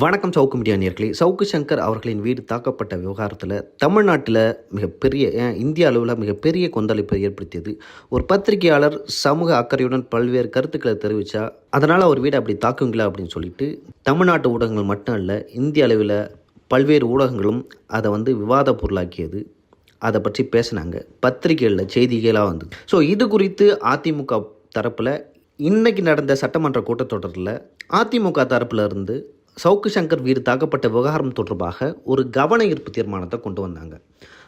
வணக்கம் சவுக்கு மீடியா நேர்களே. சவுக்கு சங்கர் அவர்களின் வீடு தாக்கப்பட்ட விவகாரத்தில் தமிழ்நாட்டில் மிகப்பெரிய இந்திய அளவில் மிகப்பெரிய கொந்தளிப்பை ஏற்படுத்தியது. ஒரு பத்திரிகையாளர் சமூக அக்கறையுடன் பல்வேறு கருத்துக்களை தெரிவித்தா அதனால் அவர் வீடு அப்படி தாக்குங்களா அப்படின்னு சொல்லிட்டு தமிழ்நாட்டு ஊடகங்கள் மட்டும் இல்லை இந்திய அளவில் பல்வேறு ஊடகங்களும் அதை வந்து விவாத பொருளாக்கியது. அதை பற்றி பேசினாங்க. பத்திரிகைகளில் செய்திகளாக வந்தது. ஸோ இது குறித்து அதிமுக தரப்பில் இன்னைக்கு நடந்த சட்டமன்ற கூட்டத்தொடரில் அதிமுக தரப்பில் இருந்து சவுக்கு சங்கர் வீடு தாக்கப்பட்ட விவகாரம் தொடர்பாக ஒரு கவன ஈர்ப்பு தீர்மானத்தை கொண்டு வந்தாங்க.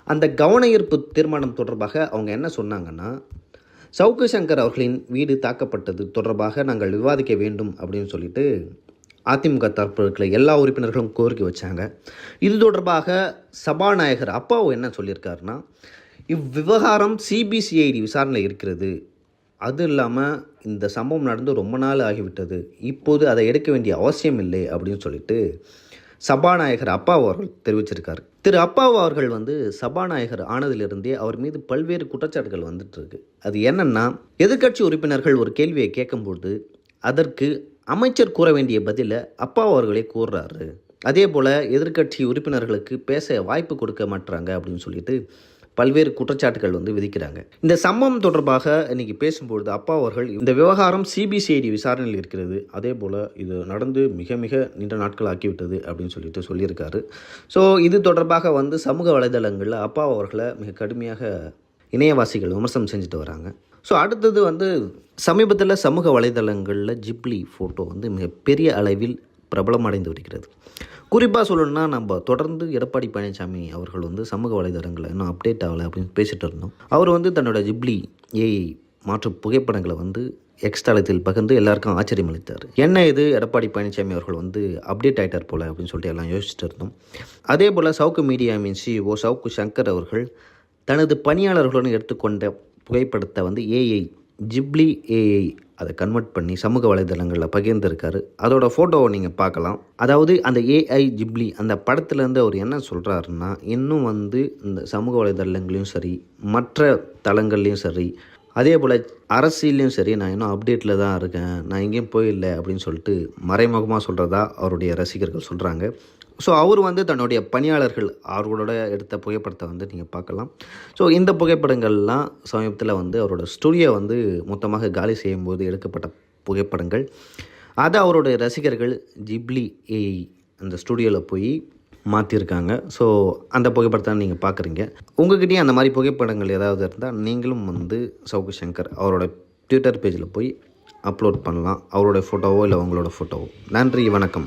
அந்த கவன ஈர்ப்பு தீர்மானம் தொடர்பாக அவங்க என்ன சொன்னாங்கன்னா சவுக்கு சங்கர் அவர்களின் வீடு தாக்கப்பட்டது தொடர்பாக நாங்கள் விவாதிக்க வேண்டும் அப்படின்னு சொல்லிட்டு அதிமுக தரப்பில் இருக்கிற எல்லா உறுப்பினர்களும் கோரிக்கை வச்சாங்க. இது தொடர்பாக சபாநாயகர் அப்பாவு என்ன சொல்லியிருக்காருன்னா இவ்விவகாரம் சிபிசிஐடி விசாரணை இருக்கிறது. அது இல்லாமல் இந்த சம்பவம் நடந்து ரொம்ப நாள் ஆகிவிட்டது. இப்போது அதை எடுக்க வேண்டிய அவசியம் இல்லை அப்படின்னு சொல்லிட்டு சபாநாயகர் அப்பா அவர்கள் தெரிவிச்சிருக்கார். திரு அப்பாவு அவர்கள் வந்து சபாநாயகர் ஆனதிலிருந்தே அவர் மீது பல்வேறு குற்றச்சாட்டுகள் வந்துட்டு இருக்கு. அது என்னன்னா எதிர்க்கட்சி உறுப்பினர்கள் ஒரு கேள்வியை கேட்கும்போது அதற்கு அமைச்சர் கூற வேண்டிய பதிலை அப்பா அவர்களே கூறுறாரு. அதே போல் எதிர்க்கட்சி உறுப்பினர்களுக்கு பேச வாய்ப்பு கொடுக்க மாட்டுறாங்க அப்படின்னு சொல்லிட்டு பல்வேறு குற்றச்சாட்டுகள் வந்து விதிக்கிறாங்க. இந்த சம்பவம் தொடர்பாக இன்னைக்கு பேசும்பொழுது அப்பா அவர்கள் இந்த விவகாரம் சிபிசிஐடி விசாரணையில் இருக்கிறது அதே போல் இது நடந்து மிக மிக நீண்ட நாட்கள் ஆக்கிவிட்டது அப்படின்னு சொல்லிட்டு சொல்லியிருக்காரு. ஸோ இது தொடர்பாக வந்து சமூக வலைதளங்களில் அப்பா அவர்களை மிக கடுமையாக இணையவாசிகள் விமர்சனம் செஞ்சுட்டு வராங்க. ஸோ அடுத்தது வந்து சமீபத்தில் சமூக வலைதளங்களில் ஜிப்லி ஃபோட்டோ வந்து மிகப்பெரிய அளவில் பிரபலமடைந்து வருகிறது. குறிப்பாக சொல்லணும்னா நம்ம தொடர்ந்து எடப்பாடி பழனிசாமி அவர்கள் வந்து சமூக வலைதளங்களில் இன்னும் அப்டேட் ஆகலை அப்படின்னு பேசிகிட்டு இருந்தோம். அவர் வந்து தன்னோட ஜிப்ளி ஏஐ மாற்று புகைப்படங்களை வந்து எக்ஸ் தளத்தில் பகிர்ந்து எல்லாருக்கும் ஆச்சரியம் அளித்தார். என்ன இது? எடப்பாடி பழனிசாமி அவர்கள் வந்து அப்டேட் ஆகிட்டார் போல் அப்படின்னு சொல்லிட்டு எல்லாம் யோசிச்சுட்டு இருந்தோம். அதே போல் சவுக்கு மீடியா மீன் சிஓ சவுக்கு சங்கர் அவர்கள் தனது பணியாளர்களுடன் எடுத்துக்கொண்ட புகைப்படத்தை வந்து ஏஐ ஜிப்லி ஏஐ அதை கன்வெர்ட் பண்ணி சமூக வலைதளங்களில் பகிர்ந்திருக்காரு. அதோட ஃபோட்டோவை நீங்கள் பார்க்கலாம். அதாவது அந்த ஏஐ ஜிப்லி அந்த படத்துலேருந்து அவர் என்ன சொல்கிறாருன்னா இன்னும் வந்து இந்த சமூக வலைதளங்களையும் சரி மற்ற தளங்கள்லையும் சரி அதே போல் அரசியல்லையும் சரி நான் இன்னும் அப்டேட்டில் தான் இருக்கேன். நான் எங்கேயும் போயில்லை அப்படின்னு சொல்லிட்டு மறைமுகமாக சொல்கிறதா அவருடைய ரசிகர்கள் சொல்கிறாங்க ஸோ அவர் வந்து தன்னுடைய பணியாளர்கள் அவர்களோட எடுத்த புகைப்படத்தை வந்து நீங்கள் பார்க்கலாம். ஸோ இந்த புகைப்படங்கள்லாம் சமீபத்தில் வந்து அவரோட ஸ்டுடியோ வந்து மொத்தமாக காலி செய்யும்போது எடுக்கப்பட்ட புகைப்படங்கள். அதை அவருடைய ரசிகர்கள் ஜிப்ளி ஏஐ அந்த ஸ்டுடியோவில் போய் மாற்றிருக்காங்க ஸோ அந்த புகைப்படத்தை நீங்கள் பார்க்குறீங்க. உங்ககிட்டயும் அந்த மாதிரி புகைப்படங்கள் ஏதாவது இருந்தால் நீங்களும் வந்து சவுக்கு சங்கர் அவரோட ட்விட்டர் பேஜில் போய் அப்லோட் பண்ணலாம். அவரோட ஃபோட்டோவோ இல்லை உங்களோட ஃபோட்டோவோ நன்றி வணக்கம்.